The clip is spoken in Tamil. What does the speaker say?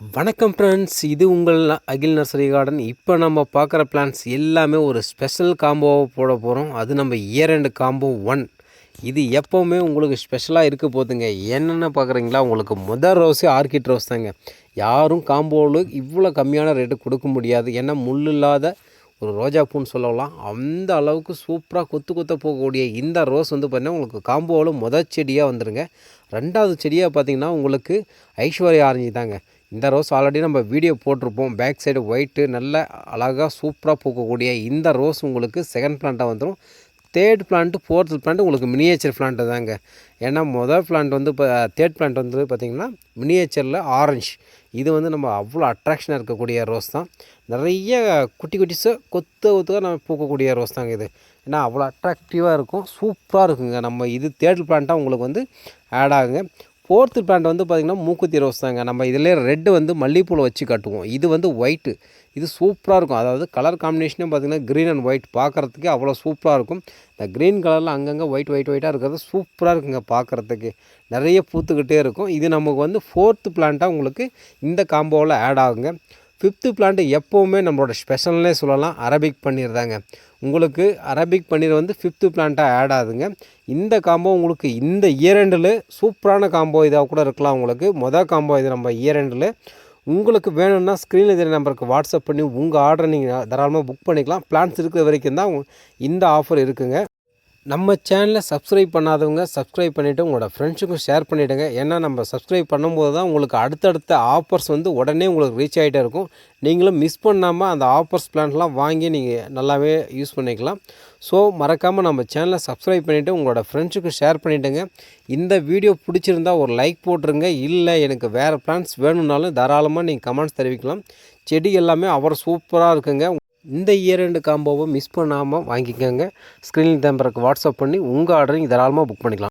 வணக்கம் ஃப்ரெண்ட்ஸ் இது உங்கள் அகில் நர்சரி கார்டன் இப்போ நம்ம பார்க்குற பிளான்ஸ் எல்லாமே ஒரு ஸ்பெஷல் காம்போவை போட போகிறோம் அது நம்ம இயர் அண்ட் காம்போ ஒன் இது எப்போவுமே உங்களுக்கு ஸ்பெஷலாக இருக்க போதுங்க என்னென்ன பார்க்குறீங்களா? உங்களுக்கு முதல் ரோஸே ஆர்கிட் ரோஸ் தாங்க. யாரும் காம்போவில் இவ்வளோ கம்மியான ரேட்டு கொடுக்க முடியாது. ஏன்னா முள் இல்லாத ஒரு ரோஜா பூன்னு சொல்லலாம். அந்த அளவுக்கு சூப்பராக கொத்து கொத்த போகக்கூடிய இந்த ரோஸ் வந்து பார்த்திங்கன்னா உங்களுக்கு காம்போவில் முதல் செடியாக வந்துடுங்க ரெண்டாவது செடியாக பார்த்திங்கன்னா உங்களுக்கு ஐஸ்வர்யா ஆரஞ்சு தாங்க. இந்த ரோஸ் ஆல்ரெடி நம்ம வீடியோ போட்டிருப்போம். பேக் சைடு ஒயிட்டு நல்ல அழகாக சூப்பராக பூக்கக்கூடிய இந்த ரோஸ் உங்களுக்கு செகண்ட் பிளான்ட்டாக வந்துடும் தேர்ட் பிளான்ட்டு ஃபோர்த்து பிளான்ட் உங்களுக்கு மினியேச்சர் பிளான்ட்டு தாங்க. ஏன்னா முதல் பிளான்ட் வந்து இப்போ தேர்ட் பிளான்ட் வந்து பார்த்திங்கன்னா மினியேச்சரில் ஆரஞ்சு இது வந்து நம்ம அவ்வளோ அட்ராக்ஷனாக இருக்கக்கூடிய ரோஸ் தான். நிறைய குட்டி குட்டிஸு கொத்து கொத்துக்காக நம்ம பூக்கக்கூடிய ரோஸ் தாங்க இது. ஏன்னா அவ்வளோ அட்ராக்டிவாக இருக்கும். சூப்பராக இருக்குங்க. நம்ம இது தேர்ட் பிளான்ட்டாக உங்களுக்கு வந்து ஆட் ஆகுங்க. ஃபோர்த்து பிளான்ட் வந்து பார்த்திங்கன்னா மூக்குத்தி ரோஸ் தாங்க. நம்ம இதில் ரெட்டு வந்து மல்லிகைப்பூவில் வச்சு கட்டுவோம். இது வந்து ஒயிட்டு இது சூப்பராக இருக்கும். அதாவது கலர் காம்பினேஷனே பார்த்திங்கன்னா க்ரீன் அண்ட் ஒயிட் பார்க்குறதுக்கு அவ்வளோ சூப்பராக இருக்கும். இந்த க்ரீன் கலரில் அங்கங்கே ஒயிட் ஒயிட் ஒயிட்டாக இருக்கிறது சூப்பராக இருக்குங்க பார்க்குறதுக்கு நிறைய பூத்துக்கிட்டே இருக்கும். இது நமக்கு வந்து ஃபோர்த்து பிளான்ட்டாக உங்களுக்கு இந்த காம்போவில் ஆட் ஆகுங்க. ஃபிஃப்த்து பிளான்ட் எப்போவுமே நம்மளோட ஸ்பெஷல்னே சொல்லலாம். அரபிக் பன்னீர் தாங்க. உங்களுக்கு அரபிக் பன்னீர் வந்து ஃபிஃப்த்து பிளான்ட்டாக ஆட் ஆகுதுங்க. இந்த காம்போ உங்களுக்கு இந்த இயரெண்டில் சூப்பரான காம்போ இதாக கூட இருக்கலாம் உங்களுக்கு. மொதல் காம்போ இது நம்ம இயரெண்டில் உங்களுக்கு வேணும்னா ஸ்க்ரீனில் இதே நம்பருக்கு வாட்ஸ்அப் பண்ணி உங்கள் ஆர்டரை நீங்கள் தாராளமாக புக் பண்ணிக்கலாம். பிளான்ஸ் இருக்கிற வரைக்கும் தான் இந்த ஆஃபர் இருக்குங்க. நம்ம சேனலை சப்ஸ்கிரைப் பண்ணாதவங்க சப்ஸ்கிரைப் பண்ணிவிட்டு உங்களோட ஃப்ரெண்ட்ஸுக்கும் ஷேர் பண்ணிவிடுங்க ஏன்னா நம்ம சப்ஸ்கிரைப் பண்ணும்போது தான் உங்களுக்கு அடுத்தடுத்த ஆஃபர்ஸ் வந்து உடனே உங்களுக்கு ரீச் ஆகிட்டே இருக்கும். நீங்களும் மிஸ் பண்ணாமல் அந்த ஆஃபர்ஸ் பிளான்லாம் வாங்கி நீங்கள் நல்லாவே யூஸ் பண்ணிக்கலாம். ஸோ மறக்காமல் நம்ம சேனலை சப்ஸ்கிரைப் பண்ணிவிட்டு உங்களோட ஃப்ரெண்ட்ஸுக்கும் ஷேர் பண்ணிவிடுங்க இந்த வீடியோ பிடிச்சிருந்தா ஒரு லைக் போட்டுருங்க. இல்லை எனக்கு வேறு பிளான்ஸ் வேணும்னாலும் தாராளமாக நீங்கள் கமெண்ட்ஸ் தெரிவிக்கலாம். செடி எல்லாமே அவர் சூப்பராக இருக்குங்க. இந்த இயர் ரெண்டு காம்போவை மிஸ் பண்ணாமல் வாங்கிக்கோங்க. ஸ்க்ரீனில் தம்பருக்கு வாட்ஸ்அப் பண்ணி உங்கள் ஆர்டரை தாராளமாக புக் பண்ணிக்கலாம்.